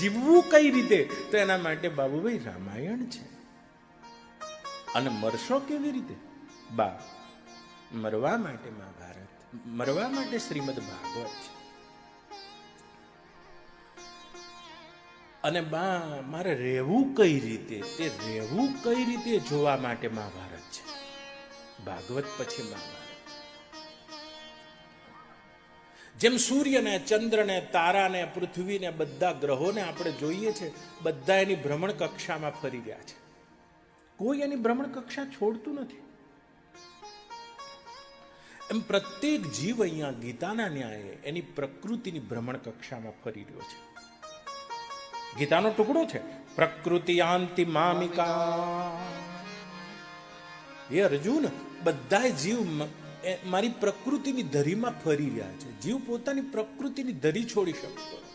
જીવવું કઈ રીતે? તો એના માટે બાબુભાઈ રામાયણ છે. અને મરશો કેવી રીતે? બા, મરવા માટે મહાભારત મરવા માટે શ્રીમદ ભાગવત છે. અને બા, મારે રહેવું કઈ રીતે? તે રહેવું કઈ રીતે જોવા માટે મહાભારત છે? ભાગવત પછી મહાભારત જેમ સૂર્યને, ચંદ્રને, તારાને, પૃથ્વીને બધા ગ્રહોને આપણે જોઈએ છે, બધા એની ભ્રમણ કક્ષામાં ફરી રહ્યા છે. કોઈ એની ભ્રમણ કક્ષા છોડતું નથી. એમ પ્રત્યેક જીવ અહીંયા ગીતાના ન્યાયે એની પ્રકૃતિની ભ્રમણ કક્ષામાં ફરી રહ્યો છે. ગીતાનો ટુકડો છે, પ્રકૃતિ આંતિ મામિકા. એ અર્જુન બધા જીવ મારી પ્રકૃતિની ધરીમાં ફરી રહ્યા છે. જીવ પોતાની પ્રકૃતિની ધરી છોડી શકતો